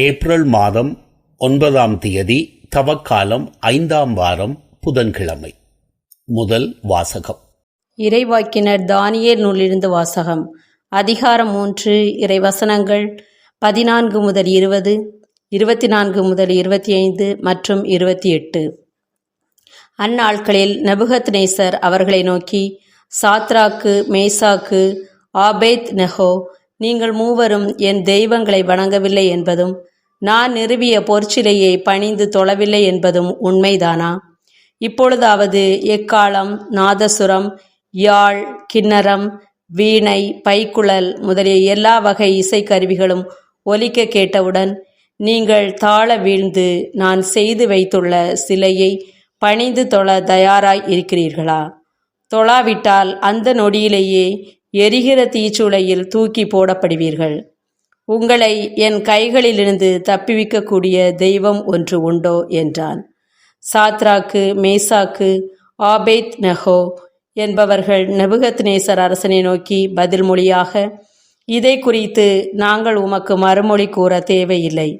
April மாதம் ஒன்பதாம் தேதி தவக்காலம் ஐந்தாம் வாரம் புதன்கிழமை. முதல் வாசகம். இறைவாக்கினர் தானியேல் நூலிலிருந்து வாசகம். அதிகாரம் மூன்று இறைவசனங்கள் பதினான்கு முதல் இருபது இருபத்தி நான்கு முதல் இருபத்தி ஐந்து மற்றும் இருபத்தி எட்டு அந்நாட்களில் நெபுகத் நேசர் அவர்களை நோக்கி சாத்ராக்கு மேசாக்கு ஆபேத் நெஹோ நீங்கள் மூவரும் என் தெய்வங்களை வணங்கவில்லை என்பதும் நான் நிறுவிய பொற்சிலையை பணிந்து தொழவில்லை என்பதும் உண்மைதானா? இப்பொழுதாவது எக்காலம் நாதசுரம் யாழ் கிண்ணரம் வீணை பைக்குழல் முதலிய எல்லா வகை இசைக்கருவிகளும் ஒலிக்க கேட்டவுடன் நீங்கள் தாழ வீழ்ந்து நான் செய்து வைத்துள்ள சிலையை பணிந்து தொழ தயாராய் இருக்கிறீர்களா? தொழாவிட்டால் அந்த நொடியிலேயே எரிகிற தீச்சுளையில் தூக்கி போடப்படுவீர்கள். உங்களை என் கைகளிலிருந்து தப்பிவிக்கக்கூடிய தெய்வம் ஒன்று உண்டோ என்றான். சாத்ராக்கு மேசாக்கு ஆபேத் நெஹோ என்பவர்கள் நெபுகத் நேசர் அரசனை நோக்கி பதில் மொழியாக இதை குறித்து நாங்கள் உமக்கு மறுமொழி கூற தேவையில்லை.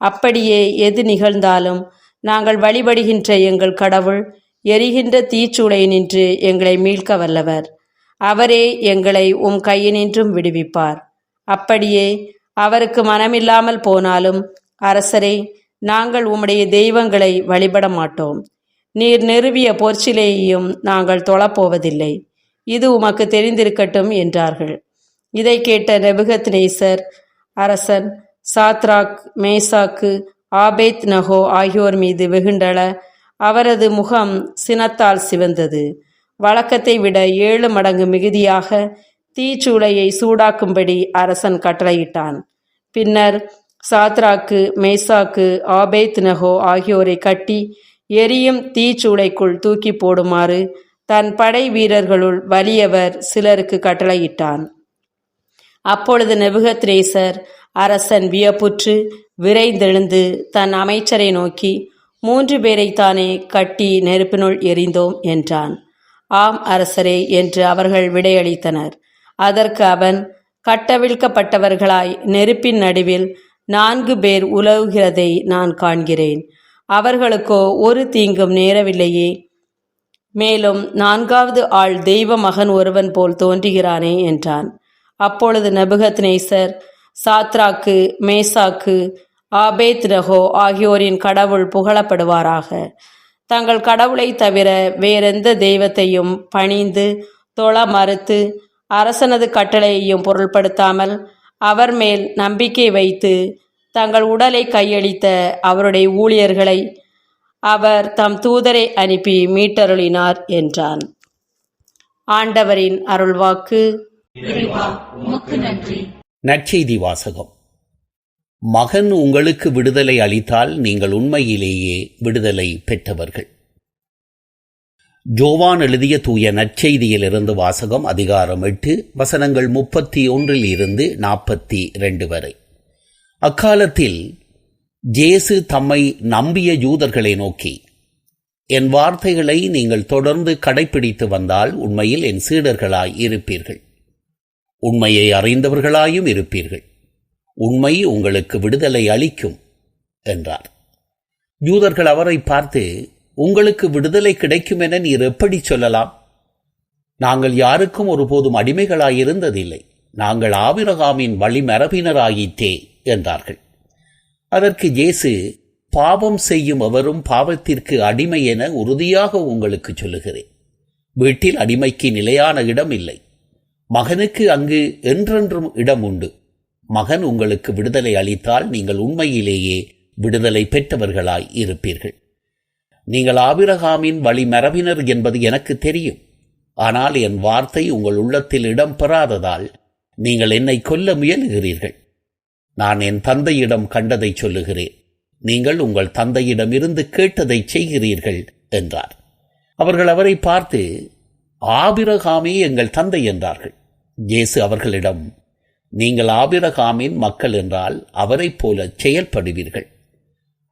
அப்படியே எது நிகழ்ந்தாலும் நாங்கள் வழிபடுகின்ற எங்கள் கடவுள் எரிகின்ற தீச்சூளை நின்று எங்களை மீட்க வல்லவர். அவரே எங்களை உம் கையினின்றும் விடுவிப்பார். அப்படியே அவருக்கு மனமில்லாமல் போனாலும் அரசரே நாங்கள் உம்முடைய தெய்வங்களை வழிபட மாட்டோம் நீர் நிறுவிய பொற்சிலையையும் நாங்கள் தொழப்போவதில்லை. இது உமக்கு தெரிந்திருக்கட்டும் என்றார்கள். இதை கேட்ட நெபுகத் நேசர் அரசன் சாத்ராக் மேசாக்கு ஆபேத் நகோ ஆகியோர் மீது வெகுண்டள அவரது முகம் சினத்தால் சிவந்தது. வழக்கத்தை விட ஏழு மடங்கு மிகுதியாக தீச்சூளையை சூடாக்கும்படி அரசன் கட்டளையிட்டான். பின்னர் சாத்ராக்கு மேசாக்கு ஆபேத் நகோ ஆகியோரை கட்டி எரியும் தீச்சூளைக்குள் தூக்கி போடுமாறு தன் படை வீரர்களுள் வலியவர் சிலருக்கு கட்டளையிட்டான். அப்பொழுது நெபுகத்ரேசர் அரசன் வியப்புற்று விரைந்தெழுந்து தன் அமைச்சரை நோக்கி மூன்று பேரைத்தானே கட்டி நெருப்பினுள் எரிந்தோம் என்றான். ஆம் அரசரே என்று அவர்கள் விடையளித்தனர். அதற்கு அவன் கட்டவிழ்க்கப்பட்டவர்களாய் நெருப்பின் நடுவில் நான்கு பேர் உலவுகிறதை நான் காண்கிறேன். அவர்களுக்கோ ஒரு தீங்கும் நேரவில்லையே. மேலும் நான்காவது ஆள் தெய்வ மகன் ஒருவன் போல் தோன்றுகிறானே என்றான். அப்பொழுது நபுகத் நேசர் சாத்ராக்கு மேசாக்கு ஆபேத் ரஹோ ஆகியோரின் கடவுள் புகழப்படுவாராக. தங்கள் கடவுளை தவிர வேறெந்த தெய்வத்தையும் பணிந்து தொழ மறுத்து அரசனது கட்டளையையும் பொருள்படுத்தாமல் அவர் மேல் நம்பிக்கை வைத்து தங்கள் உடலை கையளித்த அவருடைய ஊழியர்களை அவர் தம் தூதரை அனுப்பி மீட்டருளினார் என்றான். ஆண்டவரின் அருள்வாக்கு. நற்செய்தி வாசகம். மகன் உங்களுக்கு விடுதலை அளித்தால் நீங்கள் உண்மையிலேயே விடுதலை பெற்றவர்கள். ஜோவான் எழுதிய தூய நற்செய்தியிலிருந்து வாசகம் அதிகாரம் எட்டு வசனங்கள் முப்பத்தி ஒன்றில் இருந்து நாற்பத்தி ரெண்டு வரை. அக்காலத்தில் ஜேசு தம்மை நம்பிய யூதர்களை நோக்கி என் வார்த்தைகளை நீங்கள் தொடர்ந்து கடைபிடித்து வந்தால் உண்மையில் என் சீடர்களாய் இருப்பீர்கள். உண்மையை அறிந்தவர்களாயும் இருப்பீர்கள். உண்மை உங்களுக்கு விடுதலை அளிக்கும் என்றார். யூதர்கள் அவரை பார்த்து உங்களுக்கு விடுதலை கிடைக்கும் என நீர் எப்படி சொல்லலாம்? நாங்கள் யாருக்கும் ஒருபோதும் அடிமைகளாயிருந்ததில்லை. நாங்கள் ஆபிரகாமின் வழிமரபினராயிற்றே என்றார்கள். அதற்கு இயேசு பாவம் செய்யும் அவரும் பாவத்திற்கு அடிமை என உறுதியாக உங்களுக்கு சொல்லுகிறேன். வீட்டில் அடிமைக்கு நிலையான இடம் இல்லை. மகனுக்கு அங்கு என்றென்றும் இடம் உண்டு. மகன் உங்களுக்கு விடுதலை அளித்தால் நீங்கள் உண்மையிலேயே விடுதலை பெற்றவர்களாய் இருப்பீர்கள். நீங்கள் ஆபிரகாமின் வழிமரபினர் என்பது எனக்கு தெரியும். ஆனால் என் வார்த்தை உங்கள் உள்ளத்தில் இடம் பெறாததால் நீங்கள் என்னை கொல்ல முயலுகிறீர்கள். நான் என் தந்தையிடம் கண்டதை சொல்லுகிறேன். நீங்கள் உங்கள் தந்தையிடம் இருந்து கேட்டதை செய்கிறீர்கள் என்றார். அவர்கள் அவரை பார்த்து ஆபிரகாமே எங்கள் தந்தை என்றார்கள். இயேசு அவர்களிடம் நீங்கள் ஆபிரகாமின் மக்கள் என்றால் அவரைப் போல செயல்படுவீர்கள்.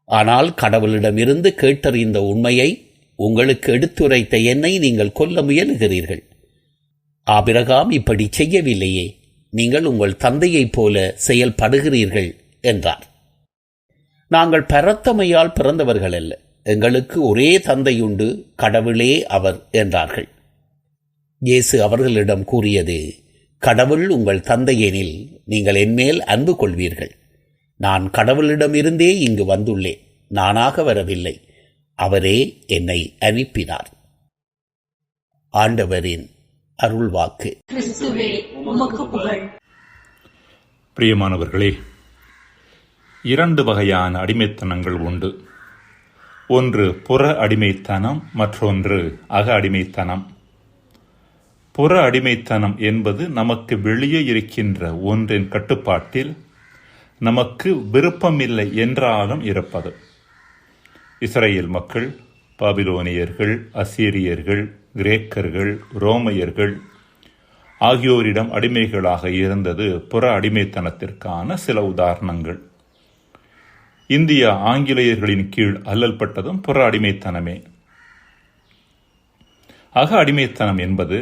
ஆனால் கடவுளிடமிருந்து கேட்டறிந்த உண்மையை உங்களுக்கு எடுத்துரைத்த என்னை நீங்கள் கொல்ல முயலுகிறீர்கள். ஆபிரகாம் இப்படி செய்யவில்லையே நீங்கள் உங்கள் தந்தையைப் போல செயல்படுகிறீர்கள் என்றார். நாங்கள் பரத்தமையால் பிறந்தவர்கள் அல்ல எங்களுக்கு ஒரே தந்தையுண்டு கடவுளே அவர் என்றார்கள். இயேசு அவர்களிடம் கூறியது கடவுள் உங்கள் தந்தையெனில் நீங்கள் என்மேல் அன்பு கொள்வீர்கள். நான் கடவுளிடமிருந்தே இங்கு வந்துள்ளேன். நானாக வரவில்லை. அவரே என்னை அனுப்பினார். ஆண்டவரின் அருள்வாக்கு. கிறிஸ்துவே உமக்கு புகழ். பிரியமானவர்களே இரண்டு வகையான அடிமைத்தனங்கள் உண்டு. ஒன்று புற அடிமைத்தனம் மற்றொன்று அக அடிமைத்தனம். புற அடிமைத்தனம் என்பது நமக்கு வெளியே இருக்கின்ற ஒன்றின் கட்டுப்பாட்டில் நமக்கு விருப்பமில்லை என்றாலும் இருப்பது. இஸ்ரேல் மக்கள் பாபிலோனியர்கள் அசீரியர்கள் கிரேக்கர்கள் ரோமையர்கள் ஆகியோரிடம் அடிமைகளாக இருந்தது புற அடிமைத்தனத்திற்கான சில உதாரணங்கள். இந்தியா ஆங்கிலேயர்களின் கீழ் அல்லல்பட்டதும் புற அடிமைத்தனமே. அக அடிமைத்தனம் என்பது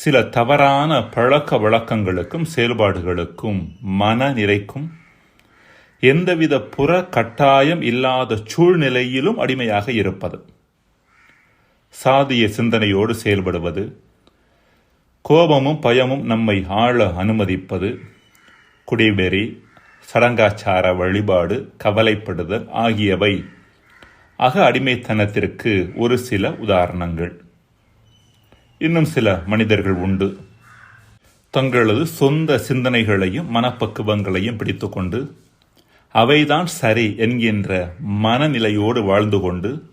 சில தவறான பழக்க வழக்கங்களுக்கும் செயல்பாடுகளுக்கும் மனநிலைக்கும் எந்தவித புற கட்டாயம் இல்லாத சூழ்நிலையிலும் அடிமையாக இருப்பது. சாதிய சிந்தனையோடு செயல்படுவது கோபமும் பயமும் நம்மை ஆள அனுமதிப்பது குடிவெறி சடங்காச்சார வழிபாடு கவலைப்படுதல் ஆகியவை அக அடிமைத்தனத்திற்கு ஒரு சில உதாரணங்கள். இன்னும் சில மனிதர்கள் உண்டு. தங்களது சொந்த சிந்தனைகளையும் மனப்பக்குவங்களையும் பிடித்துக்கொண்டு அவைதான் சரி என்கின்ற மனநிலையோடு வாழ்ந்து கொண்டு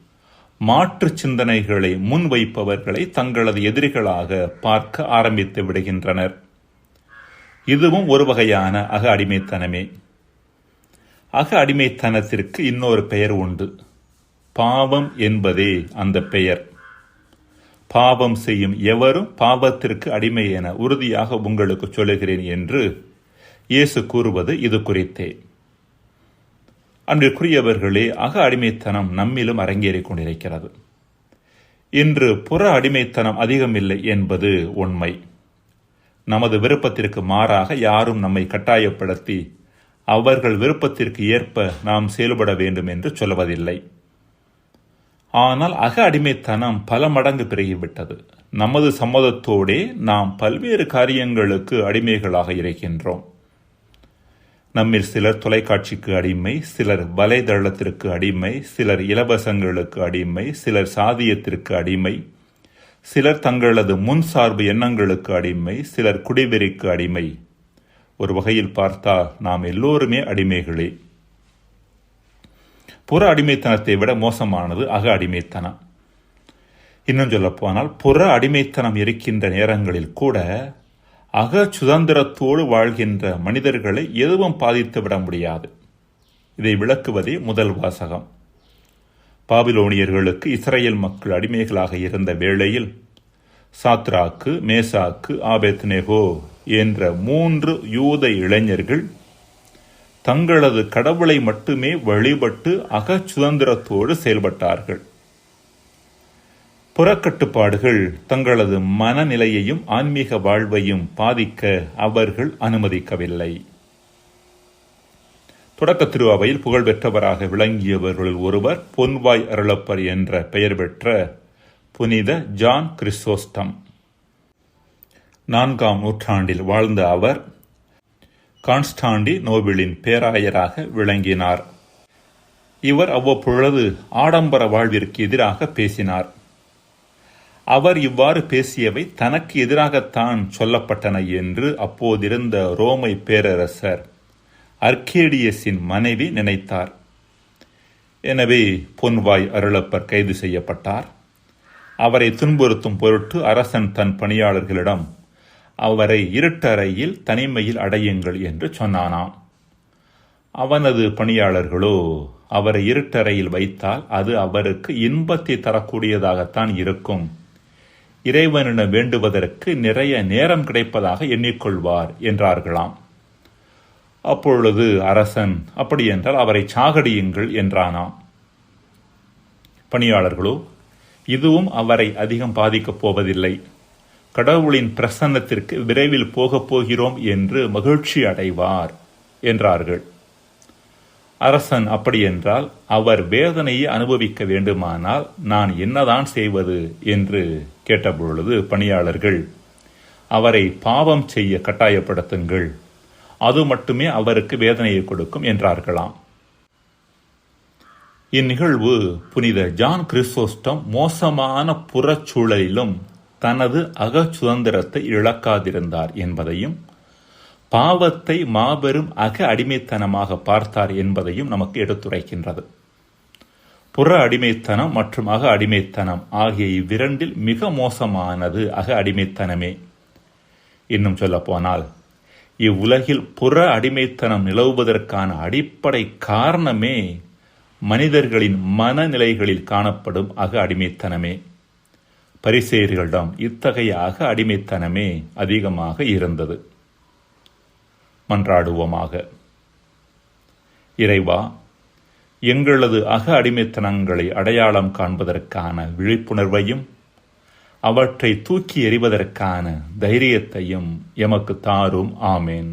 மாற்று சிந்தனைகளை முன்வைப்பவர்களை தங்களது எதிரிகளாக பார்க்க ஆரம்பித்து விடுகின்றனர். இதுவும் ஒரு வகையான அக அடிமைத்தனமே. அக அடிமைத்தனத்திற்கு இன்னொரு பெயர் உண்டு. பாவம் என்பதே அந்த பெயர். பாவம் செய்யும் எவரும் பாவத்திற்கு அடிமை என உறுதியாக உங்களுக்கு சொல்லுகிறேன் என்று இயேசு கூறுவது இது குறித்தே. அன்றிற்குரியவர்களே அக அடிமைத்தனம் நம்மிலும் அரங்கேறிக் கொண்டிருக்கிறது. இன்று புற அடிமைத்தனம் அதிகமில்லை என்பது உண்மை. நமது விருப்பத்திற்கு மாறாக யாரும் நம்மை கட்டாயப்படுத்தி அவர்கள் விருப்பத்திற்கு ஏற்ப நாம் செயல்பட வேண்டும் என்று சொல்வதில்லை. ஆனால் அக அடிமைத்தனம் பல மடங்கு பெருகிவிட்டது. நமது சம்மதத்தோடே நாம் பல்வேறு காரியங்களுக்கு அடிமைகளாக இருக்கின்றோம். நம்மில் சிலர் தொலைக்காட்சிக்கு அடிமை சிலர் வலைதளத்திற்கு அடிமை சிலர் இலவசங்களுக்கு அடிமை சிலர் சாதியத்திற்கு அடிமை சிலர் தங்களது முன் சார்பு எண்ணங்களுக்கு அடிமை சிலர் குடிவெறிக்கு அடிமை. ஒரு வகையில் பார்த்தால் நாம் எல்லோருமே அடிமைகளே. புற அடிமைத்தனத்தை விட மோசமானது அக அடிமைத்தனம். இன்னும் சொல்லப்போனால் புற அடிமைத்தனம் இருக்கின்ற நேரங்களில் கூட அக சுதந்திரத்தோடு வாழ்கின்ற மனிதர்களை எதுவும் பாதித்து விட முடியாது. இதை விளக்குவதே முதல் வாசகம். பாபிலோனியர்களுக்கு இஸ்ரேல் மக்கள் அடிமைகளாக இருந்த வேளையில் சாத்ராக்கு மேசாக்கு ஆபெத்னேகோ என்ற மூன்று யூத இளைஞர்கள் தங்களது கடவுளை மட்டுமே வழிபட்டு அக சுதந்திரத்தோடு செயல்பட்டார்கள். புறக்கட்டுப்பாடுகள் தங்களது மனநிலையையும் ஆன்மீக வாழ்வையும் பாதிக்க அவர்கள் அனுமதிக்கவில்லை. தொடக்க திருவாவையில் புகழ்பெற்றவராக விளங்கியவர்களில் ஒருவர் பொன்வாய் அருளப்பர் என்ற பெயர் பெற்ற புனித ஜான் கிறிஸ்தோஸ்டம் நான்காம் நூற்றாண்டில் வாழ்ந்த அவர் கான்ஸ்டாண்டி நோபிளின் பேராயராக விளங்கினார். இவர் அவ்வப்பொழுது ஆடம்பர வாழ்விற்கு எதிராக பேசினார். அவர் இவ்வாறு பேசியவை தனக்கு எதிராகத்தான் சொல்லப்பட்டன என்று அப்போதிருந்த ரோமை பேரரசர் அர்கேடியஸின் மனைவி நினைத்தார். எனவே பொன்வாய் அருளப்பர் கைது செய்யப்பட்டார். அவரை துன்புறுத்தும் பொருட்டு அரசன் தன் பணியாளர்களிடம் அவரை இருட்டறையில் தனிமையில் அடையுங்கள் என்று சொன்னானாம். அவனது பணியாளர்களோ அவரை இருட்டறையில் வைத்தால் அது அவருக்கு இன்பத்தை தரக்கூடியதாகத்தான் இருக்கும். இறைவனிடம் வேண்டுவதற்கு நிறைய நேரம் கிடைப்பதாக எண்ணிக்கொள்வார் என்றார்களாம். அப்பொழுது அரசன் அப்படியென்றால் அவரை சாகடியுங்கள் என்றானாம். பணியாளர்களோ இதுவும் அவரை அதிகம் பாதிக்கப் போவதில்லை. கடவுளின் பிரசன்னத்திற்கு விரைவில் போகப் போகிறோம் என்று மகிழ்ச்சி அடைவார் என்றார்கள். அரசன் அப்படியென்றால் அவர் வேதனையை அனுபவிக்க வேண்டுமானால் நான் என்னதான் செய்வது என்று கேட்டபொழுது பணியாளர்கள் அவரை பாவம் செய்ய கட்டாயப்படுத்துங்கள் அது மட்டுமே அவருக்கு வேதனையை கொடுக்கும் என்றார்களாம். இந்நிகழ்வு புனித ஜான் கிறிஸ்தோஸ்டம் மோசமான புறச்சூழலிலும் தனது அக சுதந்திரத்தை இழக்காதிருந்தார் என்பதையும் பாவத்தை மாபெரும் அக அடிமைத்தனமாக பார்த்தார் என்பதையும் நமக்கு எடுத்துரைக்கின்றது. புற அடிமைத்தனம் மற்றும் அக அடிமைத்தனம் ஆகிய இவ்விரண்டில் மிக மோசமானது அக அடிமைத்தனமே. இன்னும் சொல்லப்போனால் இவ்வுலகில் புற அடிமைத்தனம் நிலவுவதற்கான அடிப்படை காரணமே மனிதர்களின் மனநிலைகளில் காணப்படும் அக அடிமைத்தனமே. பரிசேயர்களிடம் இத்தகைய அக அடிமைத்தனமே அதிகமாக இருந்தது. மன்றாடுவோமாக. இறைவா எங்களது அக அடிமைத்தனங்களை அடையாளம் காண்பதற்கான விழிப்புணர்வையும் அவற்றை தூக்கி எறிவதற்கான தைரியத்தையும் எமக்கு தாரும். ஆமேன்.